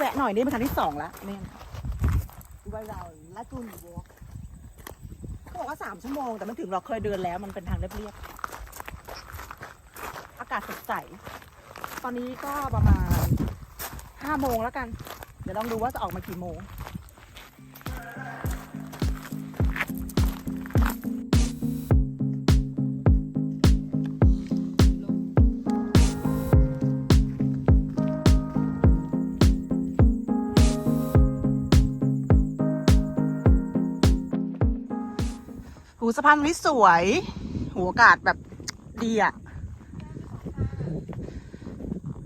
แวะหน่อยนี่เป็นครั้งที่สองแล้วเนี่ยไวเราละจุนวอล์กเขาบอกว่าสามชั่วโมง แต่มันถึงเราเคยเดินแล้ว มันเป็นทางเรียบๆอากาศสดใส ตอนนี้ก็ประมาณห้าโมงแล้วกัน เดี๋ยวลองดูว่าจะออกมากี่โมง หูสะพานนี้สวยหูอากาศแบบดีอะ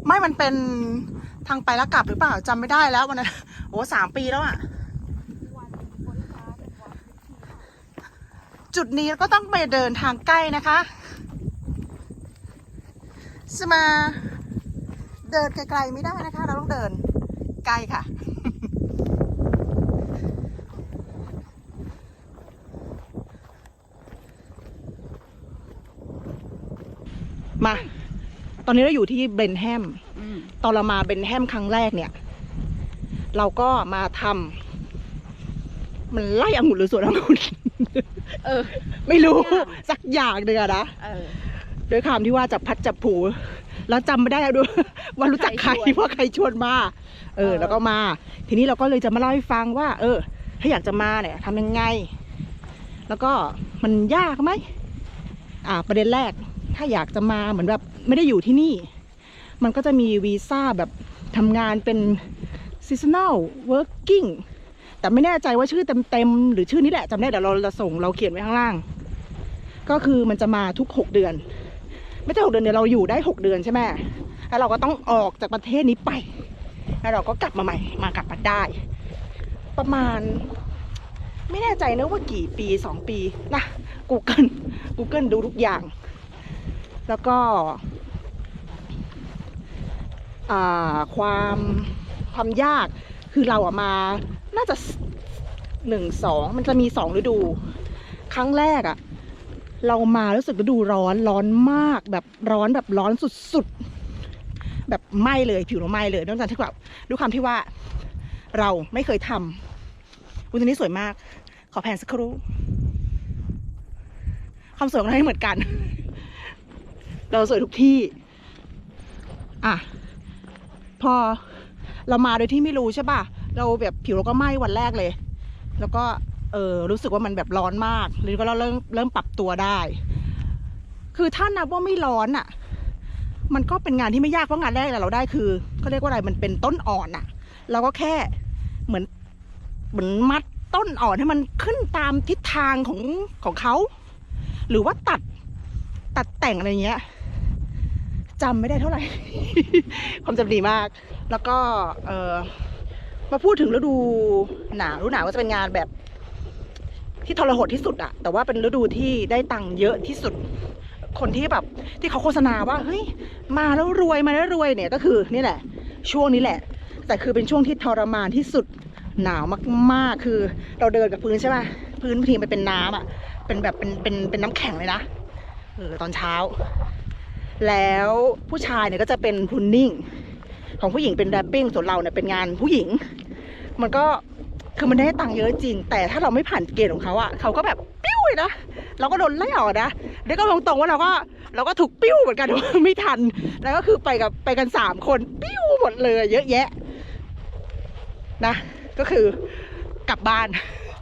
ไม่มันเป็นทางไปแล้วกลับหรือเปล่าจำไม่ได้แล้ววันนั้นโอ้สามปีแล้วอะจุดนี้ก็ต้องไปเดินทางใกล้นะคะจะมาเดินไกลๆไม่ได้นะคะ เราต้องเดินไกลค่ะ มา ตอนนี้เราอยู่ที่เบนแฮมตอนเรามาเบนแฮมครั้งแรกเนี่ย เราก็มาทำมันไล่องุ่นหรือสวนองุ่นเออ ไม่รู้สักอย่างสักอย่างหนึ่งอะนะเออด้วยคำที่ว่าจับพัดจับผู แล้วจำไม่ได้แล้วด้วยว่ารู้จักใครใครชวนว่าใครชวนมาเออเออ แล้วก็มา ทีนี้เราก็เลยจะมาเล่าให้ฟังว่า เออ ถ้าอยากจะมาเนี่ยทำยังไง แล้วก็มันยากไหมอ่า ประเด็นแรก ถ้าอยากจะมาเหมือนแบบไม่ได้อยู่ที่นี่ มันก็จะมีวีซ่าแบบทำงานเป็น seasonal working แต่ไม่แน่ใจว่าชื่อเต็มๆหรือชื่อนี้แหละจำได้เดี๋ยวเราจะส่งเราเขียนไว้ข้างล่าง ก็คือมันจะมาทุกหกเดือน ไม่ใช่หกเดือนเดี๋ยวเราอยู่ได้หกเดือนใช่ไหมแล้วเราก็ต้องออกจากประเทศนี้ไป แล้วเราก็กลับมาใหม่มากลับมาได้ ประมาณ ไม่แน่ใจนะว่ากี่ปีสองปีนะ Google Google ดูทุกอย่าง แล้วก็ความความยากคือเราอะมาน่าจะหนึ่งสองมันจะมีสองฤดู ครั้งแรกอะเรามารู้สึกฤดูร้อนร้อนมากแบบร้อนแบบร้อนสุดๆ แบบไหม้เลยผิวเราไหม้เลยนองจากที่แบบด้วยความที่ว่าเราไม่เคยทำอุยตัวนี้สวยมาก ขอแผนสักครู่ความสวยของเราไม่เหมือนกัน เราสวยทุกที่ อะ พอเรามาโดยที่ไม่รู้ใช่ป่ะ เราแบบผิวเราก็ไหม้วันแรกเลย แล้วก็เออรู้สึกว่ามันแบบร้อนมากเลยก็เราเริ่มเริ่มปรับตัวได้ คือถ้านับว่าไม่ร้อนอะ มันก็เป็นงานที่ไม่ยากเพราะงานแรกเราได้คือเขาเรียกว่าอะไรมันเป็นต้นอ่อนอะ เราก็แค่เหมือนเหมือนมัดต้นอ่อนให้มันขึ้นตามทิศทางของของเขา หรือว่าตัดตัดแต่งอะไรเงี้ย จำไม่ได้เท่าไหร่ ความจำดีมาก แล้วก็เออมาพูดถึงฤดูหนาวฤดูหนาวก็จะเป็นงานแบบ ที่ทรหดที่สุดอะแต่ว่าเป็นฤดูที่ได้ตังค์เยอะที่สุด คนที่แบบที่เขาโฆษณาว่าเฮ้ยมาแล้วรวยมาแล้วรวยเนี่ยก็คือนี่แหละ ช่วงนี้แหละ แต่คือเป็นช่วงที่ทรมานที่สุดหนาวมากๆ คือเราเดินกับพื้นใช่ป่ะพื้นบางทีมันเป็นน้ำอะเป็นแบบเป็นเป็นเป็นน้ำแข็งเลยนะเออตอนเช้า แล้วผู้ชายเนี่ยก็จะเป็นพุนนิ่ง ของผู้หญิงเป็นแรปปิ้งส่วนเราเนี่ยเป็นงานผู้หญิง มันก็คือมันได้ตังค์เยอะจริง แต่ถ้าเราไม่ผ่านเกณฑ์ของเขาอะเขาก็แบบปิ้วเลยนะเราก็โดนไล่ออกนะเดี๋ยวก็ตรงๆว่าเราก็เราก็ถูกปิ้วเหมือนกัน ไม่ทัน แล้วก็คือไปกับไปกันสามคนปิ้วหมดเลย เยอะแยะนะก็คือกลับบ้าน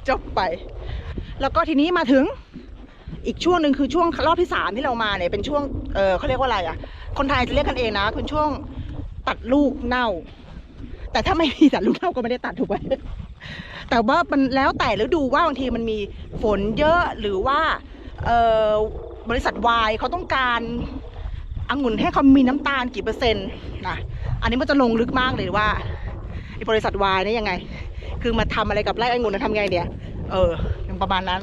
จบไป แล้วก็ทีนี้มาถึงอีกช่วงหนึ่งคือช่วงรอบที่สามที่เรามาเนี่ยเป็นช่วง เออเขาเรียกว่าอะไรอะ คนไทยจะเรียกกันเองนะคือช่วงตัดลูกเน่า แต่ถ้าไม่มีตัดลูกเน่าก็ไม่ได้ตัดถูกไหมแต่ว่ามันแล้วแต่ฤดูว่าบางทีมันมีฝนเยอะหรือว่าเออบริษัทวายเขาต้องการองุ่นให้เขามีน้ำตาลกี่เปอร์เซ็นต์นะอันนี้มันจะลงลึกมากเลยว่าบริษัทวายนี่ยังไง คือมาทำอะไรกับไร่องุ่นนะทำไงเนี่ย เออประมาณนั้น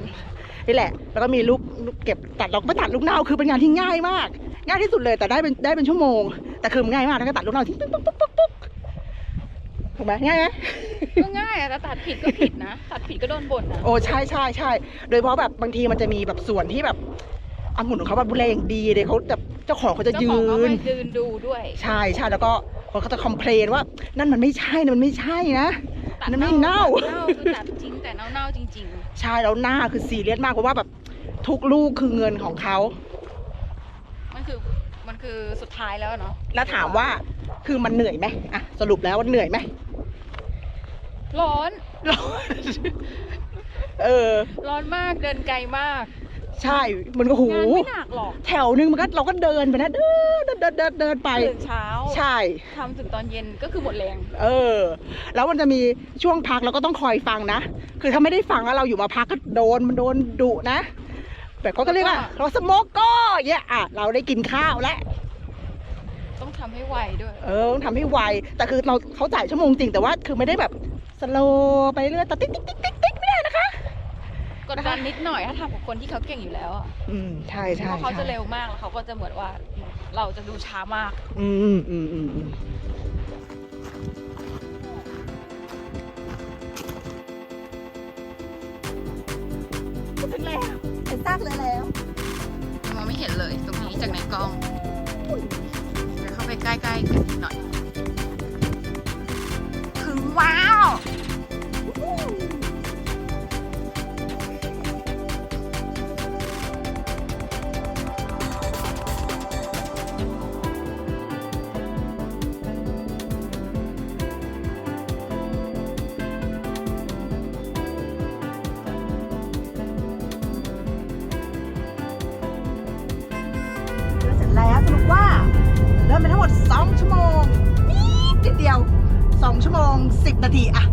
นี่แหละ แล้วก็มีลูกลูก เก็บตัดเราก็ไปตัดลูกเน่าคือเป็นงานที่ง่ายมาก ง่ายที่สุดเลยแต่ได้เป็นได้เป็นชั่วโมง แต่คือมันง่ายมากถ้าก็ตัดลูกเน่าทิ้งปุ๊บปุ๊บปุ๊บปุ๊บปุ๊บถูกไหมง่ายไหมก็ง่ายอะแต่ตัดผิดก็ผิดนะ ตัดผิดก็โดนบ่นนะโอ้ใช่ใช่ใช่โดยเฉพาะแบบบางทีมันจะมีแบบส่วนที่แบบองุ่นของเขาแบบดูแลอย่างดีเลยเขาแบบเจ้าของเขาจะเจ้ายืของก็นไปยืนดูด้วย ใช่ใช่แล้วก็คนก็จะคอมเพลนว่า นั่นมันไม่ใช่นะมันไม่ใช่นะ ตัดนั่นไม่เน่าตัดเน่าคือตัดทิ้งแต่เน่าๆจริง ใช่แล้วหน้าคือซีเรียสมากเพราะว่าแบบ ทุกลูกคือเงินของเขาๆมันคือมันคือสุดท้ายแล้วอะเนาะแล้วถามว่าคือมันเหนื่อยไหมอะสรุปแล้วว่าเหนื่อยไหมร้อนร้อนเออ ร้อนมากเดินไกลมาก ใช่มันก็หูงานไม่หนักหรอกแถวนึงมันก็เราก็เดินไปนะเดินเดินเดินเดินเดินไปตื่นเช้าใช่ทำถึงตอนเย็นก็คือหมดแรง เออ แล้วมันจะมีช่วงพักเราก็ต้องคอยฟังนะ คือถ้าไม่ได้ฟังแล้วเราอยู่มาพักก็โดนมันโดนดุนะ แบบเขาก็เรียกว่าเราสโมกก็เงี้ยอะเราได้กินข้าวแล้วต้องทำให้ไวด้วย เออต้องทำให้ไว แต่คือเราเขาจ่ายชั่วโมงจริงแต่ว่าคือไม่ได้แบบสโลว์ไปเรื่อยแต่ติ๊กติ๊กติ๊กติ๊กติ๊กไม่ได้นะคะ กดดันนิดหน่อยถ้าทำกับคนที่เขาเก่งอยู่แล้วอะอืมใช่เพใช่ราะเขาจะใช่เร็วมากแล้วเขาก็จะเหมือนว่าเราจะดูช้ามาก อืมอืมอืมอืม เห็นซากเลยแล้วมองไม่เห็นเลยตรงนี้จากในกล้องเดี๋ยวเข้าไปใกล้ๆกันนิดหน่อย ง10